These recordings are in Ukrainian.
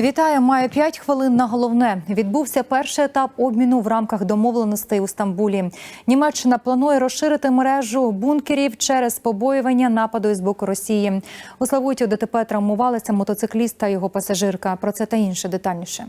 Вітаю, маю 5 хвилин на головне. Відбувся перший етап обміну в рамках домовленостей у Стамбулі. Німеччина планує розширити мережу бункерів через побоювання нападу з боку Росії. У Славуті ДТП травмувалися мотоцикліст та його пасажирка. Про це та інше детальніше.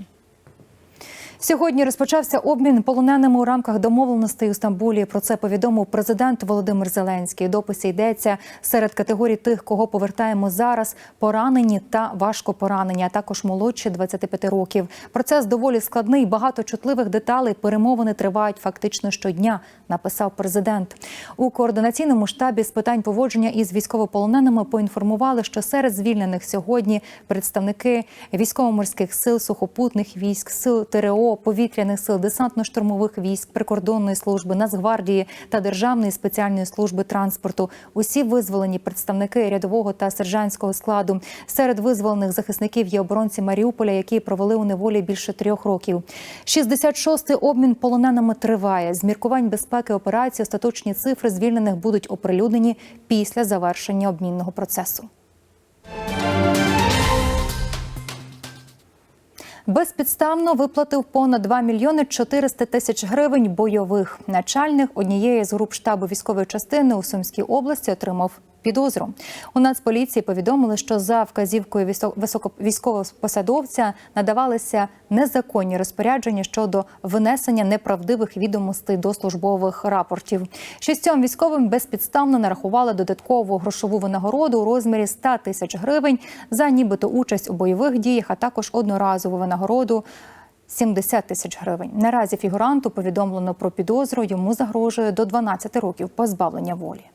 Сьогодні розпочався обмін полоненими у рамках домовленостей у Стамбулі. Про це повідомив президент Володимир Зеленський. Дописі йдеться серед категорій тих, кого повертаємо зараз: поранені та важко поранені, а також молодші 25 років. Процес доволі складний. Багато чутливих деталей. Перемовини тривають фактично щодня. Написав президент у координаційному штабі з питань поводження із військовополоненими. Поінформували, що серед звільнених сьогодні представники військово-морських сил, сухопутних військ, сил ТРО повітряних сил, десантно-штурмових військ, прикордонної служби, Нацгвардії та Державної спеціальної служби транспорту. Усі визволені представники рядового та сержантського складу. Серед визволених захисників є оборонці Маріуполя, які провели у неволі більше трьох років. 66-й обмін полоненими триває. З міркувань безпеки операції остаточні цифри звільнених будуть оприлюднені після завершення обмінного процесу. Безпідставно виплатив понад 2 мільйони 400 тисяч гривень бойових. Начальник однієї з груп штабу військової частини у Сумській області отримав підозру. У Нацполіції повідомили, що за вказівкою високовійськового посадовця надавалися незаконні розпорядження щодо винесення неправдивих відомостей до службових рапортів. Шістьом військовим безпідставно нарахували додаткову грошову винагороду у розмірі 100 тисяч гривень за нібито участь у бойових діях, а також одноразову винагороду. 70 тисяч гривень. Наразі фігуранту повідомлено про підозру. Йому загрожує до 12 років позбавлення волі.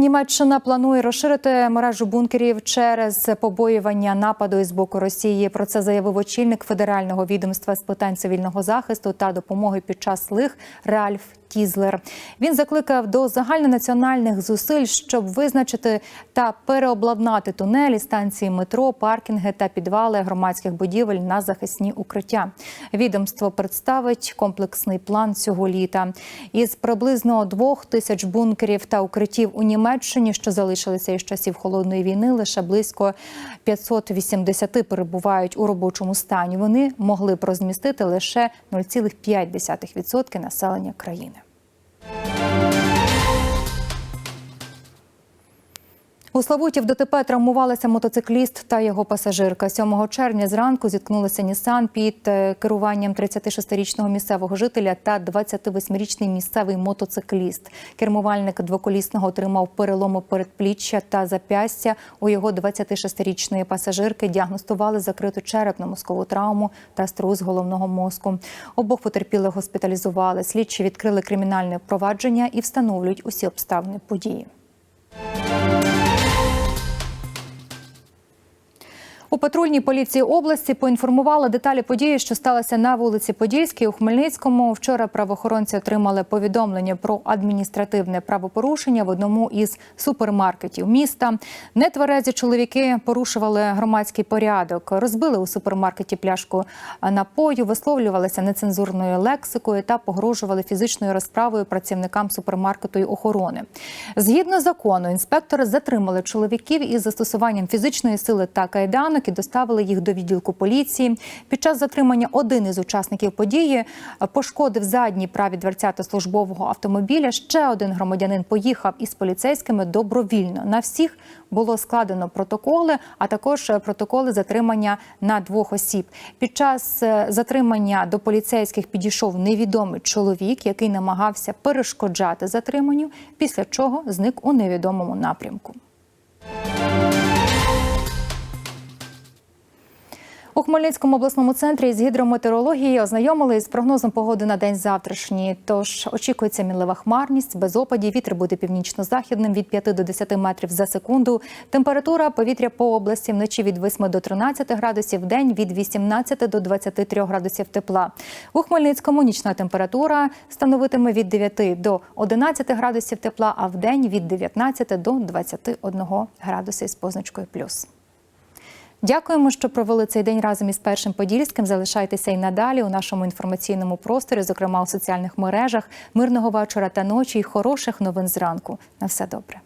Німеччина планує розширити мережу бункерів через побоювання нападу із боку Росії. Про це заявив очільник федерального відомства з питань цивільного захисту та допомоги під час лих Ральф Тізлер. Він закликав до загальнонаціональних зусиль, щоб визначити та переобладнати тунелі, станції метро, паркінги та підвали громадських будівель на захисні укриття. Відомство представить комплексний план цього літа. Із приблизно двох тисяч бункерів та укриттів у Німеччині, що залишилися із часів холодної війни, лише близько 580 перебувають у робочому стані. Вони могли б розмістити лише 0,5% населення країни. У Славуті в ДТП травмувалися мотоцикліст та його пасажирка. 7 червня зранку зіткнулися Нісан під керуванням 36-річного місцевого жителя та 28-річний місцевий мотоцикліст. Кермувальник двоколісного отримав перелому передпліччя та запястя. У його 26-річної пасажирки діагностували закриту черепно-мозкову травму та струс головного мозку. Обох потерпілих госпіталізували. Слідчі відкрили кримінальне провадження і встановлюють усі обставини події. Патрульній поліції області поінформували деталі події, що сталося на вулиці Подільській у Хмельницькому. Вчора правоохоронці отримали повідомлення про адміністративне правопорушення в одному із супермаркетів міста. Нетверезі чоловіки порушували громадський порядок, розбили у супермаркеті пляшку напою, висловлювалися нецензурною лексикою та погрожували фізичною розправою працівникам супермаркету й охорони. Згідно закону, інспектори затримали чоловіків із застосуванням фізичної сили та кайданок і доставили їх до відділку поліції. Під час затримання один із учасників події пошкодив задній праві дверцята службового автомобіля. Ще один громадянин поїхав із поліцейськими добровільно. На всіх було складено протоколи, а також протоколи затримання на двох осіб. Під час затримання до поліцейських підійшов невідомий чоловік, який намагався перешкоджати затриманню, після чого зник у невідомому напрямку. Хмельницькому обласному центрі з гідрометеорології ознайомили з прогнозом погоди на день завтрашній. Тож очікується мінлива хмарність, без опадів. Вітер буде північно-західним від 5 до 10 метрів за секунду. Температура повітря по області вночі від 8 до 13 градусів, в день від 18 до 23 градусів тепла. У Хмельницькому нічна температура становитиме від 9 до 11 градусів тепла, а в день від 19 до 21 градуси з позначкою плюс. Дякуємо, що провели цей день разом із першим подільським. Залишайтеся і надалі у нашому інформаційному просторі, зокрема у соціальних мережах. Мирного вечора та ночі і хороших новин зранку. На все добре.